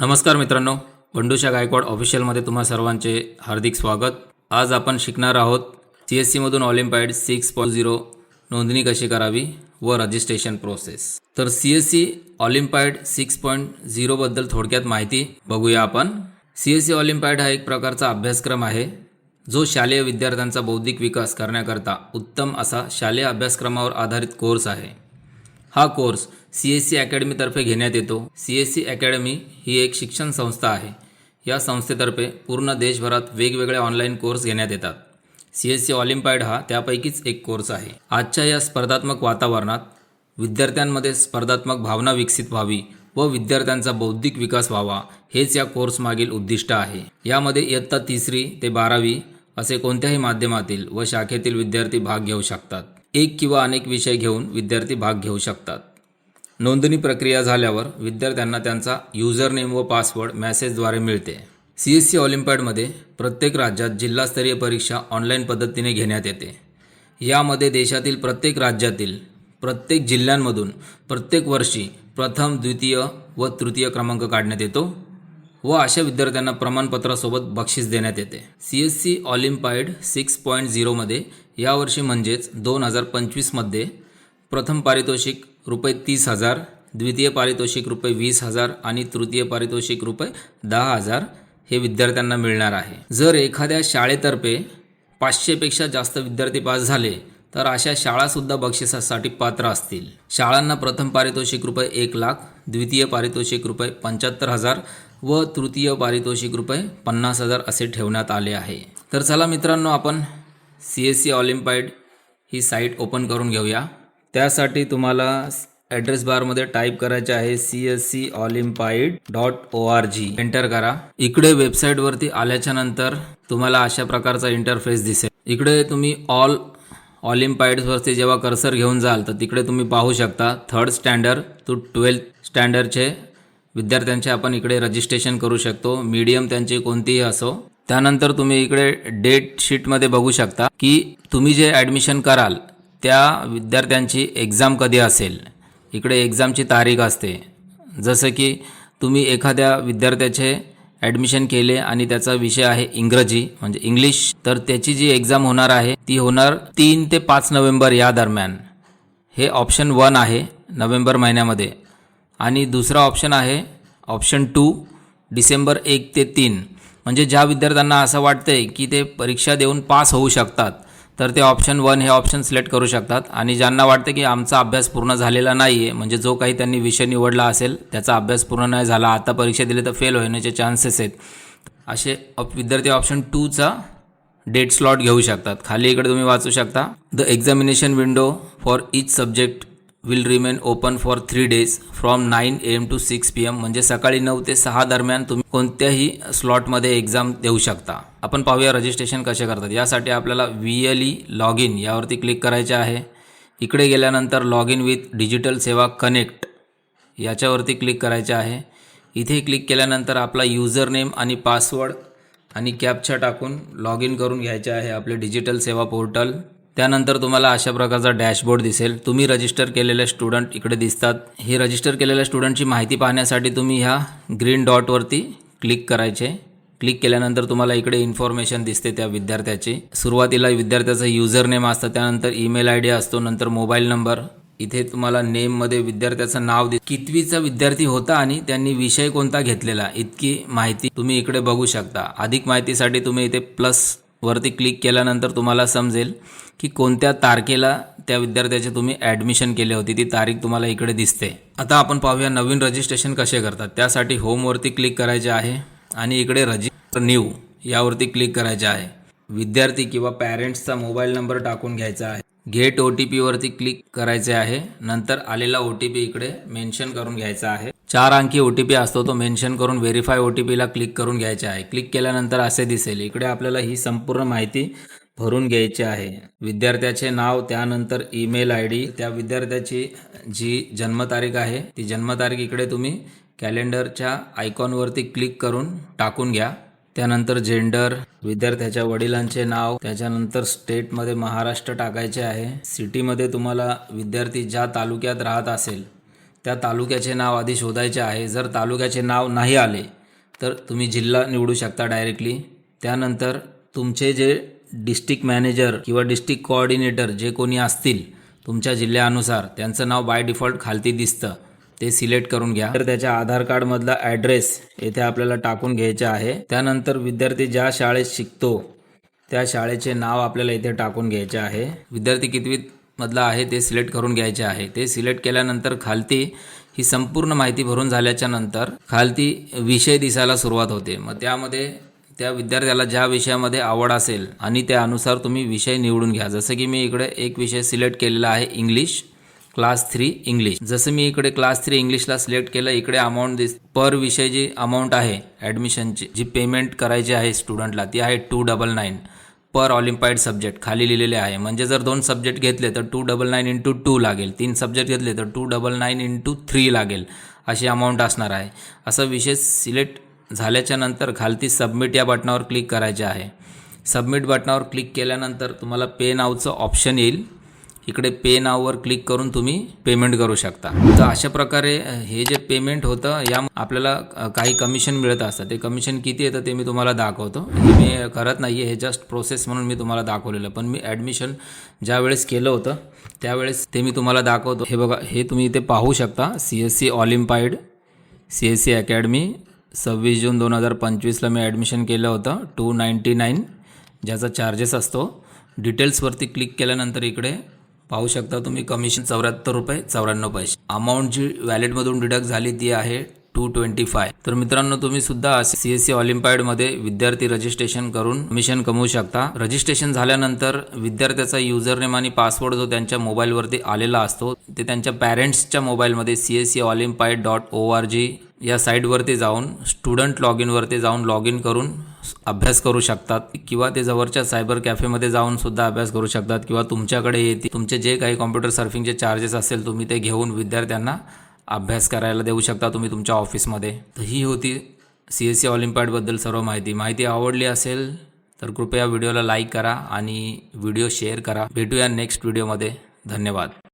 नमस्कार मित्रांनो बंडूशा गायकवाड ऑफिशियलमध्ये तुम्हा सर्वांचे हार्दिक स्वागत. आज आपण शिकणार आहोत सी एस सीमधून ऑलिम्पाईड सिक्स पॉईंट झिरो नोंदणी कशी करावी व रजिस्ट्रेशन प्रोसेस तर C S C olympiad six point झिरोबद्दल थोडक्यात माहिती बघूया आपण. सी एस सी ऑलिम्पाईड हा एक प्रकारचा अभ्यासक्रम आहे जो शालेय विद्यार्थ्यांचा बौद्धिक विकास करण्याकरता उत्तम असा शालेय अभ्यासक्रमावर आधारित कोर्स आहे. हा कोर्स सी एस सी अकॅडमीतर्फे घेण्यात येतो. सी एस सी अकॅडमी ही एक शिक्षण संस्था आहे. या संस्थेतर्फे पूर्ण देशभरात वेगवेगळे ऑनलाईन कोर्स घेण्यात येतात. सी एस सी ऑलिम्पाईड हा त्यापैकीच एक कोर्स आहे. आजच्या या स्पर्धात्मक वातावरणात विद्यार्थ्यांमध्ये स्पर्धात्मक भावना विकसित व्हावी व विद्यार्थ्यांचा बौद्धिक विकास व्हावा हेच या कोर्समागील उद्दिष्ट आहे. यामध्ये इयत्ता तिसरी ते बारावी असे कोणत्याही माध्यमातील व शाखेतील विद्यार्थी भाग घेऊ शकतात. एक किंवा अनेक विषय घेऊन विद्यार्थी भाग घेऊ शकतात. नोंदणी प्रक्रिया झाल्यावर विद्यार्थ्यांना त्यांचा युजर नेम व पासवर्ड मेसेजद्वारे मिळते. सी एस सी ऑलिम्पियाडमध्ये प्रत्येक राज्यात जिल्हास्तरीय परीक्षा ऑनलाईन पद्धतीने घेण्यात येते. यामध्ये देशातील प्रत्येक राज्यातील प्रत्येक जिल्ह्यांमधून प्रत्येक वर्षी प्रथम द्वितीय व तृतीय क्रमांक काढण्यात येतो व अशा विद्यार्थ्यांना प्रमाणपत्रासोबत बक्षीस देण्यात येते. C S C olympiad six point झिरोमध्ये यावर्षी म्हणजेच दोन हजार पंचवीसमध्ये प्रथम पारितोषिक रुपये तीस हजार द्वितीय पारितोषिक रुपये वीस हजार आणि तृतीय पारितोषिक रुपये दहा हजार हे विद्यार्थ्यांना मिळणार आहे. जर एखाद्या शाळेतर्फे पाचशेपेक्षा जास्त विद्यार्थी पास झाले तर अशा शाळासुद्धा बक्षिसासाठी पात्र असतील. शाळांना प्रथम पारितोषिक रुपये एक लाख द्वितीय पारितोषिक रुपये पंच्याहत्तर हजार व तृतीय पारितोषिक रुपये पन्नास हजार असे ठेवण्यात आले आहे. तर चला मित्रांनो आपण सी एस सी ऑलिम्पाईड ही साईट ओपन करून घेऊया. त्यासाठी तुम्हाला ॲड्रेस बारमध्ये टाईप करायचे आहे C S C olympiad dot O R G enter करा. इकडे वेबसाईटवरती आल्याच्यानंतर तुम्हाला अशा प्रकारचा इंटरफेस दिसेल. इकडे तुम्ही ऑल ऑलिम्पाईड्सवरती जेव्हा कर्सर घेऊन जाल तर तिकडे तुम्ही पाहू शकता थर्ड स्टँडर्ड टू ट्वेल्थ स्टँडर्डचे विद्यार्थ्यांचे आपण इकडे रजिस्ट्रेशन करू शकतो. मीडियम त्यांची कोणतीही असो. त्यानंतर तुम्ही इकडे डेट शीटमध्ये बघू शकता की तुम्ही जे ॲडमिशन कराल त्या विद्यार्थ्यांची एक्झाम कधी असेल? इकडे एक्झामची तारीख असते. जसं की तुम्ही एखाद्या विद्यार्थ्याचे ॲडमिशन केले आणि त्याचा विषय आहे इंग्रजी म्हणजे इंग्लिश तर त्याची जी एक्झाम होणार आहे ती होणार तीन ते पाच नोव्हेंबर या दरम्यान. हे ऑप्शन वन आहे नोव्हेंबर महिन्यामध्ये. आणि दुसरा ऑप्शन आहे ऑप्शन टू डिसेंबर एक ते तीन. म्हणजे ज्या विद्यार्थ्यांना असं वाटतंय की ते परीक्षा देऊन पास होऊ शकतात तर ते ऑप्शन वन हे ऑप्शन सिलेक्ट करू शकतात. आणि ज्यांना वाटतं की आमचा अभ्यास पूर्ण झालेला नाही आहे म्हणजे जो काही त्यांनी विषय निवडला असेल त्याचा अभ्यास पूर्ण नाही झाला आता परीक्षा दिली तर फेल होण्याचे चान्सेस आहेत. असे विद्यार्थी ऑप्शन टूचा डेट स्लॉट घेऊ शकतात. खाली इकडे तुम्ही वाचू शकता. The examination window for each subject will remain open for three days from nine A M to six P M म्हणजे सकाळी नऊ ते सहा दरम्यान तुम्ही कोणत्याही स्लॉटमध्ये एक्झाम देऊ शकता. आपण पाहूया रजिस्ट्रेशन कसे करतात. यासाठी आपल्याला V L E log in यावरती क्लिक करायचे आहे. इकडे गेल्यानंतर log in with digital Seva connect याच्यावरती क्लिक करायचे आहे. इथे क्लिक केल्यानंतर आपला युजर नेम आणि पासवर्ड आणि कॅपचा टाकून लॉग इन करून घ्यायचे आहे आपले डिजिटल सेवा पोर्टल त्यानंतर तुम्हाला अशा प्रकारचा डॅशबोर्ड दिसेल. तुम्ही रजिस्टर केलेले स्टुडंट इकडे दिसतात. ही रजिस्टर केलेल्या स्टुडंटची माहिती पाहण्यासाठी तुम्ही ह्या ग्रीन डॉटवरती क्लिक करायचे. क्लिक केल्यानंतर तुम्हाला इकडे इन्फॉर्मेशन दिसते त्या विद्यार्थ्याची. सुरुवातीला विद्यार्थ्याचं युजर नेम असतं त्यानंतर ईमेल आय डी असतो नंतर मोबाईल नंबर इथे तुम्हाला नेममध्ये विद्यार्थ्याचं नाव दिस कितवीचा विद्यार्थी होता आणि त्यांनी विषय कोणता घेतलेला इतकी माहिती तुम्ही इकडे बघू शकता. अधिक माहितीसाठी तुम्ही इथे प्लस वरती क्लिक केल्यानंतर तुम्हाला समजेल की कोणत्या तारखेला त्या विद्यार्थ्याचे तुम्ही ॲडमिशन केले होते. ती तारीख तुम्हाला इकडे दिसते. आता आपण पाहूया नवीन रजिस्ट्रेशन कसे करतात. त्यासाठी होमवरती क्लिक करायचे आहे आणि इकडे रजिस्टर न्यू यावरती क्लिक करायचे आहे. विद्यार्थी किंवा पॅरेंट्सचा मोबाईल नंबर टाकून घ्यायचा आहे. गेट ओ टी पीवरती क्लिक करायचे आहे. नंतर आलेला ओ टी पी इकडे मेन्शन करून घ्यायचा आहे. चार अंकी ओ टी पी असतो तो मेन्शन करून व्हेरीफाय ओ टी पीला क्लिक करून घ्यायचे आहे. क्लिक केल्यानंतर असे दिसेल. इकडे आपल्याला ही संपूर्ण माहिती भरून घ्यायची आहे. विद्यार्थ्याचे नाव त्यानंतर ईमेल आय डी त्या विद्यार्थ्याची जी जन्मतारीख आहे ती जन्मतारीख इकडे तुम्ही कॅलेंडरच्या आयकॉनवरती क्लिक करून टाकून घ्या. त्यानंतर जेंडर विद्यार्थ्याच्या वडिलांचे नाव त्याच्यानंतर स्टेटमध्ये महाराष्ट्र टाकायचे आहे. सिटीमध्ये तुम्हाला विद्यार्थी ज्या तालुक्यात राहत असेल त्या तालुक्याचे नाव आधी शोधायचे आहे. जर तालुक्याचे नाव नाही आले तर तुम्ही जिल्हा निवडू शकता डायरेक्टली त्यानंतर तुमचे जे डिस्ट्रिक्ट मॅनेजर किंवा डिस्ट्रिक्ट कोऑर्डिनेटर जे कोणी असतील तुमच्या जिल्ह्यानुसार त्यांचं नाव बाय डिफॉल्ट खालती दिसतं. ते सिलेक्ट करून घ्या. तर त्याच्या आधार कार्डमधला ॲड्रेस येथे आपल्याला टाकून घ्यायचे आहे. त्यानंतर विद्यार्थी ज्या शाळेत शिकतो त्या शाळेचे नाव आपल्याला इथे टाकून घ्यायचे आहे. विद्यार्थी कितवीत मधला आहे ते सिलेक्ट करून घ्यायचे आहे. ते सिलेक्ट केल्यानंतर खालती ही संपूर्ण माहिती भरून झाल्याच्यानंतर खालती विषय दिसायला सुरुवात होते. मग त्यामध्ये त्या विद्यार्थ्याला ज्या विषयामध्ये आवड असेल आणि त्यानुसार तुम्ही विषय निवडून घ्या. जसं की मी इकडे एक विषय सिलेक्ट केलेला आहे इंग्लिश. Class three English. जसं मी इकडे क्लास थ्री इंग्लिशला सिलेक्ट केलं इकडे अमाऊंट दिस पर विषय जी अमाऊंट आहे ॲडमिशनची जी पेमेंट करायची आहे स्टुडंटला ती आहे two double nine per olympiad subject खाली लिहिलेले आहे. म्हणजे जर दोन सब्जेक्ट घेतले तर two double nine into two लागेल. तीन सब्जेक्ट घेतले तर two double nine into three लागेल. अशी अमाऊंट असणार आहे. असं विषय सिलेक्ट झाल्याच्यानंतर खालती सबमिट या बटनावर क्लिक करायचे आहे. सबमिट बटनावर क्लिक केल्यानंतर तुम्हाला पे नावचं ऑप्शन येईल. इकडे पे नाववर क्लिक करून तुम्ही पेमेंट करू शकता. तर अशा प्रकारे हे जे पेमेंट होतं या आपल्याला काही कमिशन मिळत असतं ते कमिशन किती येतं ते मी तुम्हाला दाखवतो. हे मी करत नाही आहे हे जस्ट प्रोसेस म्हणून मी तुम्हाला दाखवलेलं. पण मी ॲडमिशन ज्या वेळेस केलं होतं त्यावेळेस ते मी तुम्हाला दाखवतो. हे बघा हे तुम्ही इथे पाहू शकता. C S C olympiad C S C academy सव्वीस जून दोन हजार पंचवीसला मी ॲडमिशन केलं होतं. टू नाईंटी नाईन ज्याचा चार्जेस असतो. डिटेल्सवरती क्लिक केल्यानंतर इकडे पाहू शकता तुम्ही कमिशन चौऱ्याहत्तर रुपये चौऱ्याण्णव पैसे. अमाऊंट जी वॅलेटमधून डिडक्ट झाली ती आहे टू ट्वेंटी फाय तर मित्रांनो तुम्ही सुद्धा सी एस सी ऑलिम्पाईडमध्ये विद्यार्थी रजिस्ट्रेशन करून मिशन कमवू शकता. रजिस्ट्रेशन झाल्यानंतर विद्यार्थ्याचा युजर नेम आणि पासवर्ड जो त्यांच्या मोबाईलवरती आलेला असतो ते त्यांच्या पॅरेंट्सच्या मोबाईलमध्ये C S C olympiad dot O R G या साईटवरती जाऊन स्टुडंट लॉग इनवरती जाऊन लॉग इन करून अभ्यास करू शकतात किंवा ते जवळच्या सायबर कॅफेमध्ये जाऊन सुद्धा अभ्यास करू शकतात किंवा तुमच्याकडे येतील. तुमचे जे काही कॉम्प्युटर सर्फिंगचे चार्जेस असेल तुम्ही ते घेऊन विद्यार्थ्यांना अभ्यास करायला देऊ शकता तुम्ही तुमच्या ऑफिसमध्ये. तर ही होती सी एस सी ऑलिम्पियाडबद्दल सर्व माहिती. माहिती आवडली असेल तर कृपया व्हिडिओला लाईक करा आणि व्हिडिओ शेअर करा. भेटूया नेक्स्ट व्हिडिओमध्ये धन्यवाद.